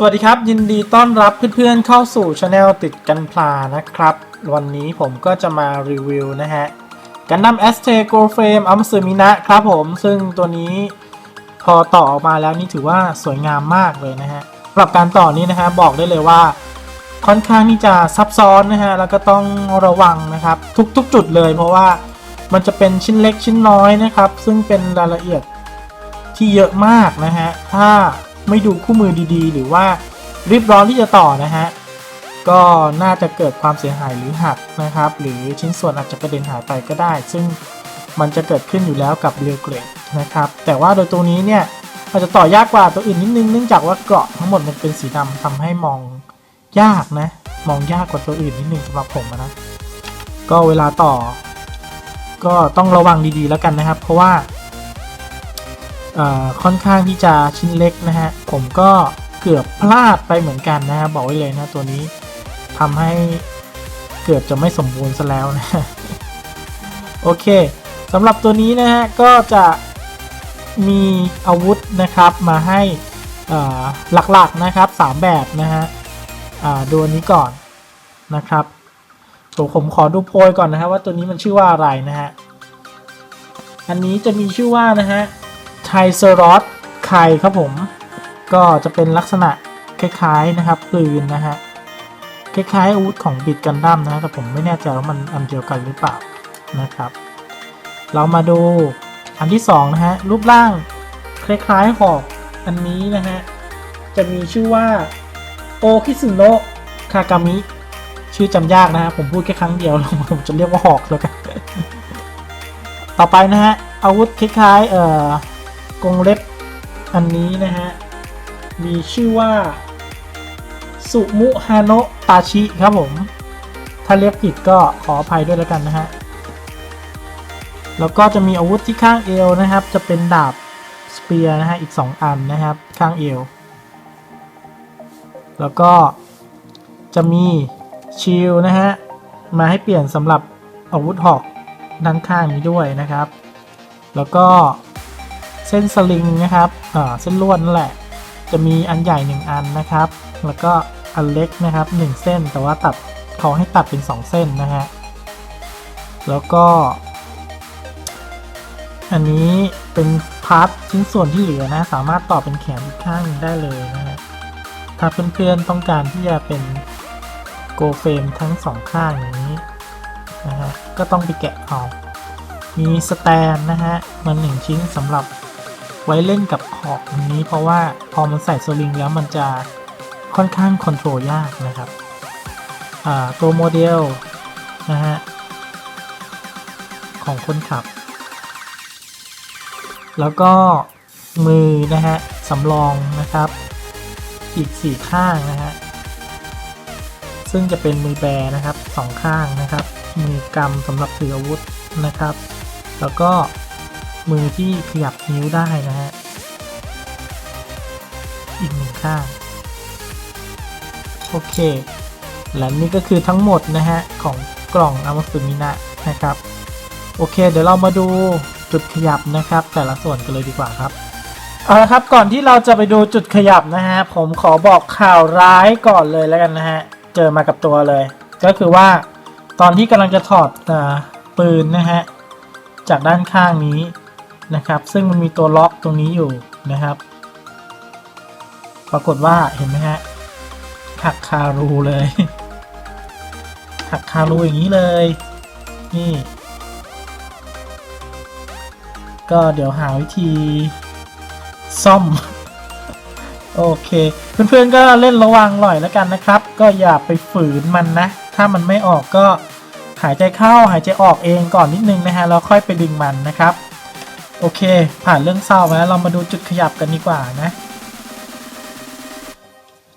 สวัสดีครับ ยินดีต้อนรับเพื่อนๆเข้าสู่ช anel ติดกันพลานะครับ วันนี้ผมก็จะมารีวิวนะฮะกันดั้ม s t g o f r a m e อัมซึมินะครับผมซึ่งตัวนี้พอต่อออกมาแล้วนี่ถือว่าสวยงามมากเลยนะฮะสำหรับการต่อนี้นะฮะบอกได้เลยว่าค่อนข้างที่จะซับซ้อนนะฮะแล้วก็ต้องระวังนะครับทุกๆ จุดเลยเพราะว่ามันจะเป็นชิ้นเล็กชิ้นน้อยนะครับ ซึ่งเป็นรายละเอียดที่เยอะมากนะฮะถ้า ไม่ดูคู่มือดีๆ หรือว่ารีบร้อนที่จะต่อนะฮะก็น่าจะเกิดความเสียหายหรือหักนะครับ หรือชิ้นส่วนอาจจะกระเด็นหายไปก็ได้ ซึ่งมันจะเกิดขึ้นอยู่แล้วกับเรียวเกรดนะครับ แต่ว่าโดยตัวนี้เนี่ยอาจจะต่อยากกว่าตัวอื่นนิดนึงเนื่องจากว่าเกราะทั้งหมดมันเป็นสีดำทำให้มองยากนะ มองยากกว่าตัวอื่นนิดนึงสำหรับผมนะก็เวลาต่อ ก็ต้องระวังดีๆแล้วกันนะครับ เพราะว่า ค่อนข้างที่จะชิ้นเล็กนะฮะ ผมก็เกือบพลาดไปเหมือนกันนะฮะ บอกไว้เลยนะตัวนี้ทำให้เกือบจะไม่สมบูรณ์ซะแล้วนะโอเคสำหรับตัวนี้นะฮะ ก็จะมีอาวุธนะครับมาให้หลักๆนะครับ 3 แบบนะฮะดูอันนี้ก่อนนะครับผมผมขอดูโพยก่อนนะฮะว่าตัวนี้มันชื่อว่าอะไรนะฮะ อันนี้จะมีชื่อว่านะฮะ ไทเซอรอสไคครับผม ก็จะเป็นลักษณะคล้ายๆนะครับปืนนะฮะคล้ายๆอาวุธของบิดกันดั้มนะแต่ผมไม่แน่ใจว่ามันอันเดียวกันหรือเปล่านะครับ เรามาดูอันที่สองนะฮะรูปร่างคล้ายๆหอกอันนี้นะฮะจะมีชื่อว่าโอคิสึโนะคากามิชื่อจำยากนะฮะผมพูดแค่ครั้งเดียวแล้วผมจะเรียกว่าหอกแล้วกัน ต่อไปนะฮะอาวุธคล้ายๆเอ่อ กรงเล็บอันนี้นะฮะ มีชื่อว่า สุมุฮาโนะตาชิครับผม ถ้าเรียกผิดก็ขออภัยด้วยแล้วกันนะฮะ แล้วก็จะมีอาวุธที่ข้างเอวนะครับ จะเป็นดาบสเปียร์นะฮะ อีก 2 อันนะครับ ข้างเอว แล้วก็จะมีชิลนะฮะ มาให้เปลี่ยนสำหรับอาวุธหอกด้านข้างนี้ด้วยนะครับ แล้วก็ เส้นสลิงนะครับอ่าเส้นลวดนั่นแหละ จะมีอันใหญ่ 1 อันนะครับ แล้วก็อันเล็กนะครับ 1 เส้น แต่ว่าตัดเขาให้ตัดเป็น 2 เส้นนะฮะ แล้วก็ อันนี้เป็นพาร์ทชิ้นส่วนที่เหลือนะ สามารถต่อเป็นแขนอีกข้างหนึ่งได้เลยนะฮะ ถ้าเพื่อนๆต้องการที่จะเป็นโกเฟรมทั้งสองข้างอย่างนี้นะฮะ ก็ต้องไปแกะเอามีสแตนนะฮะ มันหนึ่งชิ้นสำหรับ ไว้เล่นกับหอกอันนี้ เพราะว่าพอมันใส่สลิงแล้วมันจะค่อนข้างคอนโทรลยากนะครับตัวโมเดลนะฮะของคนขับ แล้วก็มือนะฮะสำรองนะครับ อีกสี่ข้างนะฮะซึ่งจะเป็นมือแบนะครับสองข้างนะครับ มือกำสำหรับถืออาวุธนะครับ แล้วก็ มือที่ขยับนิ้วได้นะฮะ อีกหนึ่งข้าง โอเค และนี่ก็คือทั้งหมดนะฮะ ของกล่องอามาสุมินะนะครับ โอเค เดี๋ยวเรามาดูจุดขยับนะครับ แต่ละส่วนกันเลยดีกว่าครับเอาละครับก่อนที่เราจะไปดูจุดขยับนะฮะ ผมขอบอกข่าวร้ายก่อนเลยแล้วกันนะฮะ เจอมากับตัวเลย ก็คือว่าตอนที่กำลังจะถอดอปืนนะฮะจากด้านข้างนี้ นะครับ ซึ่งมันมีตัวล็อกตรงนี้อยู่นะครับ ปรากฏว่าเห็นไหมฮะหักคารูเลย หักคารูอย่างนี้เลย นี่ ก็เดี๋ยวหาวิธีซ่อม โอเค เพื่อนๆก็เล่นระวังหน่อยแล้วกันนะครับ ก็อย่าไปฝืนมันนะ ถ้ามันไม่ออกก็หายใจเข้าหายใจออกเองก่อนนิดนึงนะฮะแล้วค่อยไปดึงมันนะครับ โอเค ผ่านเรื่องเศร้ามาแล้วเรามาดูจุดขยับกันดีกว่านะ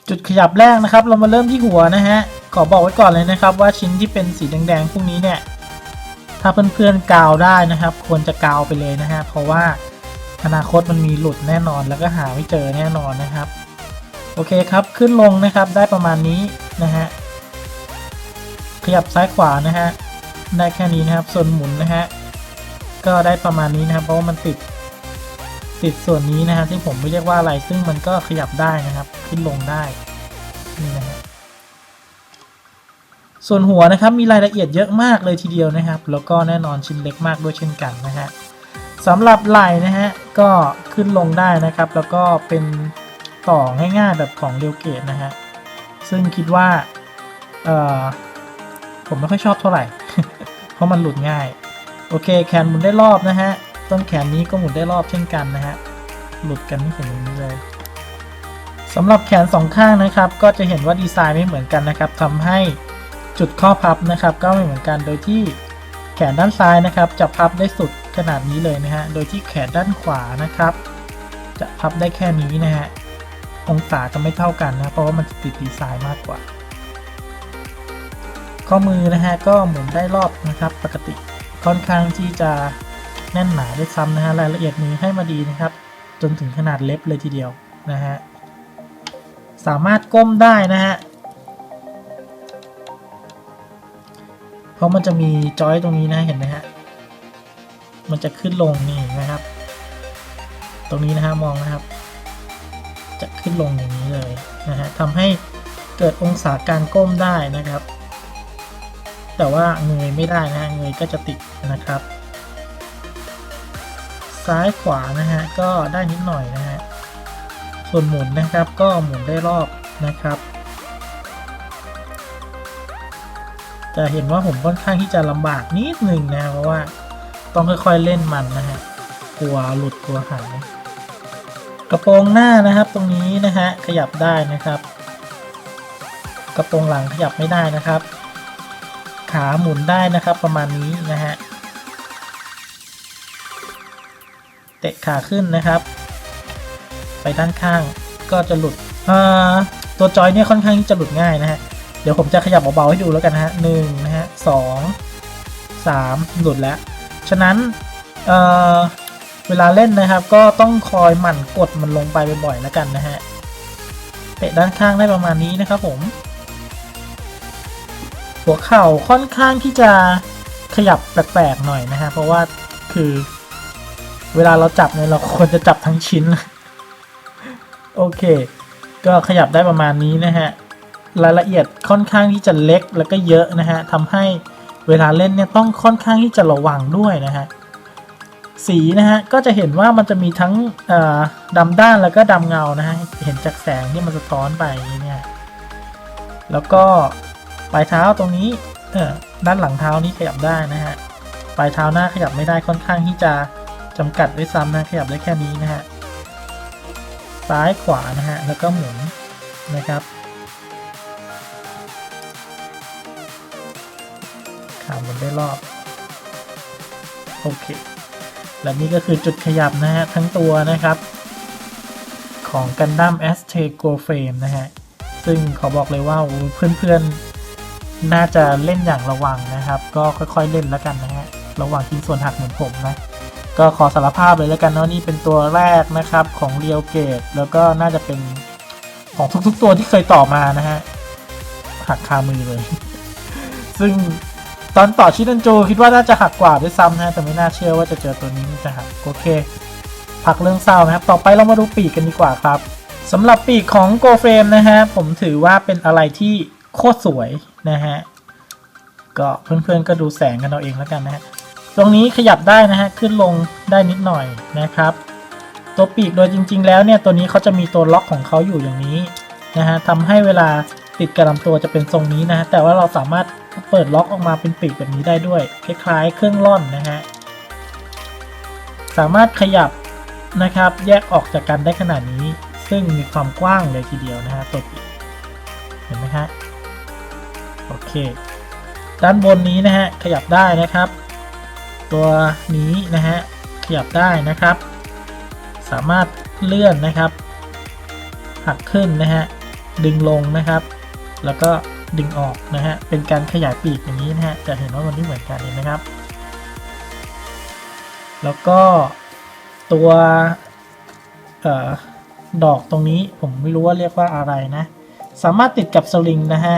จุดขยับแรกนะครับ เรามาเริ่มที่หัวนะฮะ ขอบอกไว้ก่อนเลยนะครับ ว่าชิ้นที่เป็นสีแดงๆพวกนี้เนี่ย ถ้าเพื่อนๆกาวได้นะครับ ควรจะกาวไปเลยนะฮะ เพราะว่าอนาคตมันมีหลุดแน่นอนแล้วก็หาไม่เจอแน่นอนนะครับ โอเคครับขึ้นลงนะครับได้ประมาณนี้นะฮะขยับซ้ายขวานะฮะได้แค่นี้นะครับส่วนหมุนนะฮะ ก็ได้ประมาณนี้นะครับ เพราะว่ามันติดติดส่วนนี้นะฮะที่ผมไม่เรียกว่าอะไรซึ่งมันก็ขยับได้นะครับ ขึ้นลงได้นี่นะฮะส่วนหัวนะครับมีรายละเอียดเยอะมากเลยทีเดียวนะครับ แล้วก็แน่นอนชิ้นเล็กมากด้วยเช่นกันนะฮะสำหรับไหล่นะฮะก็ขึ้นลงได้นะครับ แล้วก็เป็นต่อง่ายๆแบบของเรียวเกตนะฮะซึ่งคิดว่าเออผมไม่ค่อยชอบเท่าไหร่ เพราะมันหลุดง่าย โอเคแขนหมุนได้รอบนะฮะ ต้นแขนนี้ก็หมุนได้รอบเช่นกันนะฮะ หลุดกันไม่เห็นอย่างนี้เลยสำหรับแขนสองข้างนะครับ ก็จะเห็นว่าดีไซน์ไม่เหมือนกันนะครับทำให้จุดข้อพับนะครับ ก็ไม่เหมือนกันโดยที่แขนด้านซ้ายนะครับ จะพับได้สุดขนาดนี้เลยนะฮะ โดยที่แขนด้านขวานะครับ จะพับได้แค่นี้นะฮะ องศาจะไม่เท่ากันนะ เพราะว่ามันจะติดดีไซน์มากกว่า ข้อมือนะฮะก็หมุนได้รอบนะครับปกติ ค่อนข้างที่จะแน่นหนาด้วยซ้ำนะฮะรายละเอียดมือให้มาดีนะครับ จนถึงขนาดเล็บเลยทีเดียวนะฮะสามารถก้มได้นะฮะเพราะมันจะมีจอยตรงนี้นะเห็นไหมฮะมันจะขึ้นลงนี่นะครับ ตรงนี้นะฮะมองนะครับ จะขึ้นลงอย่างนี้เลยนะฮะทำให้เกิดองศาการก้มได้นะครับ แต่ว่าเงยไม่ได้นะฮะเงยก็จะติดนะครับ ซ้ายขวานะฮะก็ได้นิดหน่อยนะฮะส่วนหมุนนะครับก็หมุนได้รอบนะครับ จะเห็นว่าผมค่อนข้างที่จะลำบากนิดหนึ่งนะเพราะว่าต้องค่อยๆเล่นมันนะฮะกลัวหลุดกลัวหายกระโปรงหน้านะครับตรงนี้นะฮะขยับได้นะครับ กระโปรงหลังขยับไม่ได้นะครับ ขาหมุนได้นะครับประมาณนี้นะฮะเตะขาขึ้นนะครับ ไปด้านข้างก็จะหลุดตัวจอยเนี่ยค่อนข้างจะหลุดง่ายนะฮะเดี๋ยวผมจะขยับเบาๆให้ดูแล้วกันนะฮะหนึ่งนะฮะสองสามหลุดแล้ว ฉะนั้นเเวลาเล่นนะครับก็ต้องคอยหมั่นกดมันลงไปบ่อยๆแล้วกันนะฮะเตะด้านข้างได้ประมาณนี้นะครับผม หัวเข่าค่อนข้างที่จะขยับแปลกๆหน่อยนะฮะเพราะว่าคือเวลาเราจับเนี่ยเราควรจะจับทั้งชิ้น โอเค ก็ขยับได้ประมาณนี้นะฮะรายละเอียดค่อนข้างที่จะเล็กแล้วก็เยอะนะฮะทำให้เวลาเล่นเนี่ยต้องค่อนข้างที่จะระวังด้วยนะฮะสีนะฮะก็จะเห็นว่ามันจะมีทั้งดำด้านแล้วก็ดำเงานะฮะเห็นจากแสงที่มันสะท้อนไปเนี่ยแล้วก็ ปลายเท้าตรงนี้เออด้านหลังเท้านี้ขยับได้นะฮะปลายเท้าหน้าขยับไม่ได้ค่อนข้างที่จะจำกัดด้วยซ้ำนะขยับได้แค่นี้นะฮะซ้ายขวานะฮะแล้วก็หมุนนะครับขาหมุนได้รอบโอเคและนี่ก็คือจุดขยับนะฮะทั้งตัวนะครับ ของ Gundam a z t e c Go Frame นะฮะซึ่งขอบอกเลยว่าเพื่อนๆ น่าจะเล่นอย่างระวังนะครับ ก็ค่อยๆเล่นแล้วกันนะฮะระหว่างชิ้นส่วนหักเหมือนผมนะก็ขอสารภาพเลยแล้วกันเนาะนี่เป็นตัวแรกนะครับของเรียวเกตแล้วก็น่าจะเป็นของทุกๆตัวที่เคยต่อมานะฮะหักคามือเลย ซึ่งตอนต่อชิดันโจคิดว่าน่าจะหักกว่าด้วยซ้ำนะแต่ไม่น่าเชื่อว่าจะเจอตัวนี้จะหักโอเคพักเรื่องเศร้านะครับ ต่อไปเรามาดูปีกกันดีกว่าครับสำหรับปีกของโกเฟรมนะฮะผมถือว่าเป็นอะไรที่โคตรสวย นะฮะก็เพื่อนๆก็ดูแสงกันเอาเองแล้วกันนะฮะตรงนี้ขยับได้นะฮะขึ้นลงได้นิดหน่อยนะครับ ตัวปีกโดยจริง ๆ แล้วเนี่ยตัวนี้เขาจะมีตัวล็อกของเขาอยู่อย่างนี้นะฮะทำให้เวลาติดกระลำตัวจะเป็นทรงนี้นะฮะแต่ว่าเราสามารถเปิดล็อกออกมาเป็นปีกแบบนี้ได้ด้วยคล้ายๆ เครื่องร่อนนะฮะสามารถขยับนะครับแยกออกจากกันได้ขนาดนี้ ซึ่งมีความกว้างเลยทีเดียวนะฮะตัวปีกเห็นไหมฮะ โอเค ด้านบนนี้นะฮะขยับได้นะครับ ตัวนี้นะฮะขยับได้นะครับ สามารถเลื่อนนะครับหักขึ้นนะฮะดึงลงนะครับ แล้วก็ดึงออกนะฮะเป็นการขยายปีกอย่างนี้นะฮะจะเห็นว่ามันไม่เหมือนกันเห็นไหมครับ แล้วก็ตัวออดอกตรงนี้ผมไม่รู้ว่าเรียกว่าอะไรนะ สามารถติดกับสลิงนะฮะ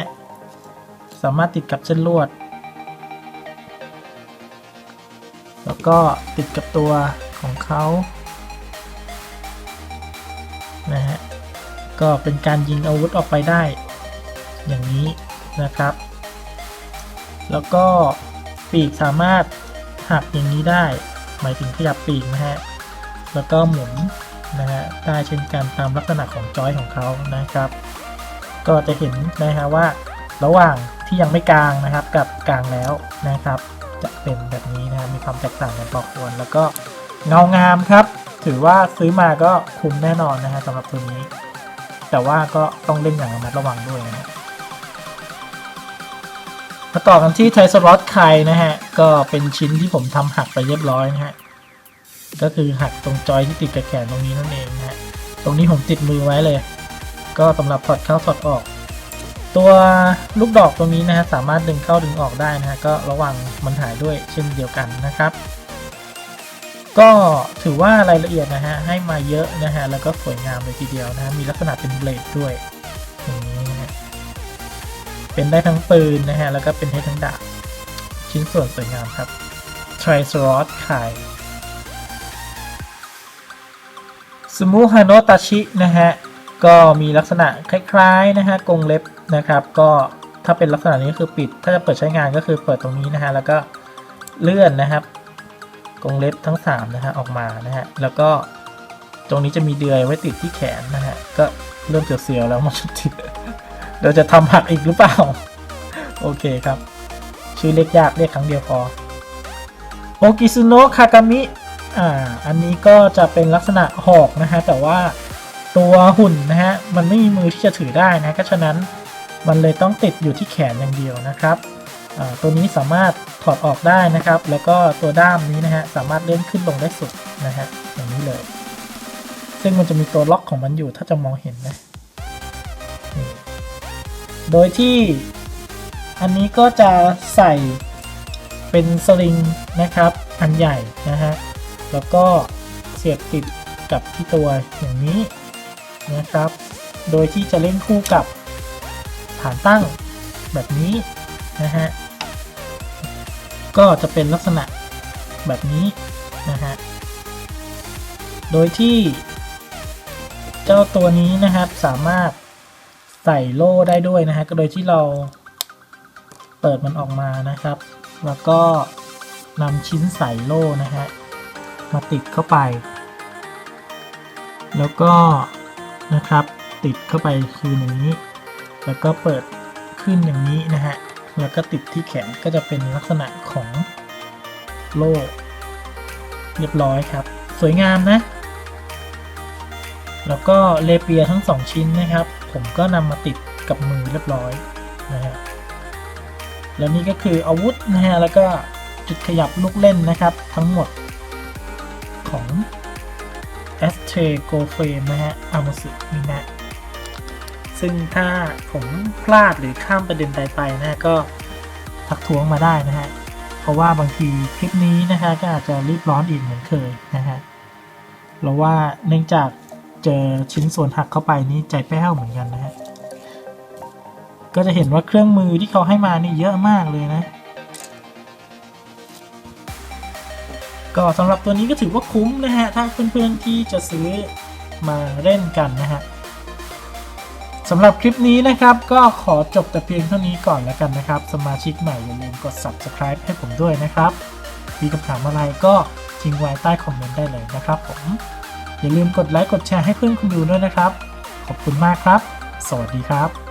สามารถติดกับเส้นลวด แล้วก็ติดกับตัวของเขานะฮะก็เป็นการยิงอาวุธออกไปได้ อย่างนี้นะครับ แล้วก็ปีกสามารถหักอย่างนี้ได้ หมายถึงขยับปีกนะฮะแล้วก็หมุนนะฮะได้เช่นกันตามลักษณะของจอยของเขานะครับ ก็จะเห็นนะฮะว่าระหว่าง ที่ยังไม่กลางนะครับกับกลางแล้วนะครับ จะเป็นแบบนี้นะครับมีความแตกต่างกันพอควร แล้วก็เงางามครับ ถือว่าซื้อมาก็คุ้มแน่นอนนะฮะสำหรับตัวนี้ แต่ว่าก็ต้องเล่นอย่างระมัดระวังด้วยนะฮะมาต่อกันที่ไทสล็อตไคนะฮะ ก็เป็นชิ้นที่ผมทำหักไปเรียบร้อยนะฮะ ก็คือหักตรงจอยที่ติดกับแขนตรงนี้นั่นเองนะฮะ ตรงนี้ผมติดมือไว้เลย ก็สำหรับถอดเข้าถอดออก ตัวลูกดอกตรงนี้นะฮะสามารถดึงเข้าดึงออกได้นะฮะก็ระวังมันหายด้วยเช่นเดียวกันนะครับ ก็ถือว่ารายละเอียดนะฮะให้มาเยอะนะฮะแล้วก็สวยงามเลยทีเดียวนะฮะมีลักษณะเป็นเบลดด้วยอย่างนี้นะฮะเป็นได้ทั้งปืนนะฮะแล้วก็เป็นได้ทั้งดาบชิ้นส่วนสวยงามครับ t r i c e r a t ไข่สมูฮาโนตาชินะฮะก็มีลักษณะคล้ายๆนะฮะกรงเล็บ นะครับ ก็ถ้าเป็นลักษณะนี้ก็คือปิด ถ้าจะเปิดใช้งานก็คือเปิดตรงนี้นะฮะ แล้วก็เลื่อนนะครับกรงเล็บทั้ง3นะฮะออกมานะฮะ แล้วก็ตรงนี้จะมีเดือยไว้ติดที่แขนนะฮะ ก็เริ่มเสียวแล้วมันจะติดเราจะทำหักอีกหรือเปล่า โอเคครับ ชื่อเรียกยากเรียกครั้งเดียวพอ โอกิซุโนะคากามิ อ่า อันนี้ก็จะเป็นลักษณะหอกนะฮะ แต่ว่าตัวหุ่นนะฮะ มันไม่มีมือที่จะถือได้นะ ก็ฉะนั้น มันเลยต้องติดอยู่ที่แขนอย่างเดียวนะครับ ตัวนี้สามารถถอดออกได้นะครับ แล้วก็ตัวด้ามนี้นะฮะสามารถเลื่อนขึ้นลงได้สุดนะฮะอย่างนี้เลย ซึ่งมันจะมีตัวล็อกของมันอยู่ถ้าจะมองเห็นนะโดยที่อันนี้ก็จะใส่เป็นสลิงนะครับอันใหญ่นะฮะแล้วก็เสียบติดกับที่ตัวอย่างนี้นะครับ โดยที่จะเล่นคู่กับ ฐานตั้งแบบนี้นะฮะ ก็จะเป็นลักษณะแบบนี้นะฮะ โดยที่เจ้าตัวนี้นะครับสามารถใส่โล่ได้ด้วยนะฮะ ก็โดยที่เราเปิดมันออกมานะครับ แล้วก็นำชิ้นใส่โล่นะฮะมาติดเข้าไป แล้วก็นะครับติดเข้าไปคืออย่างนี้ แล้วก็เปิดขึ้นอย่างนี้นะฮะ แล้วก็ติดที่แขนก็จะเป็นลักษณะของโล่เรียบร้อยครับ สวยงามนะ แล้วก็เลเปียทั้งสองชิ้นนะครับ ผมก็นำมาติดกับมือเรียบร้อยนะฮะ แล้วนี่ก็คืออาวุธนะฮะ แล้วก็จุดขยับลูกเล่นนะครับ ทั้งหมดของ a s t r a Go Frame นะฮะอามุสึมินะ ซึ่งถ้าผมพลาดหรือข้ามประเด็นใดไปนะก็ทักท้วงมาได้นะฮะ เพราะว่าบางทีคลิปนี้นะฮะก็อาจจะรีบร้อนอีกเหมือนเคยนะฮะเราว่าเนื่องจากเจอชิ้นส่วนหักเข้าไปนี่ใจแป้วเหมือนกันนะฮะ ก็จะเห็นว่าเครื่องมือที่เขาให้มานี่เยอะมากเลยนะ ก็สำหรับตัวนี้ก็ถือว่าคุ้มนะฮะ ถ้าเพื่อนๆที่จะซื้อมาเล่นกันนะฮะำหรับคลิปนี้นะครับก็ขอจบแต่เพียงเท่านี้ก่อนแล้วกันนะครับ สมาชิกใหม่อย่าลืมกด subscribe ให้ผมด้วยนะครับ มีคำถามอะไรก็ทิ้งไว้ใต้คอมเมนต์ได้เลยนะครับผม อย่าลืมกดไลค์กดแชร์ให้เพื่อนคุณดูด้วยนะครับ ขอบคุณมากครับ สวัสดีครับ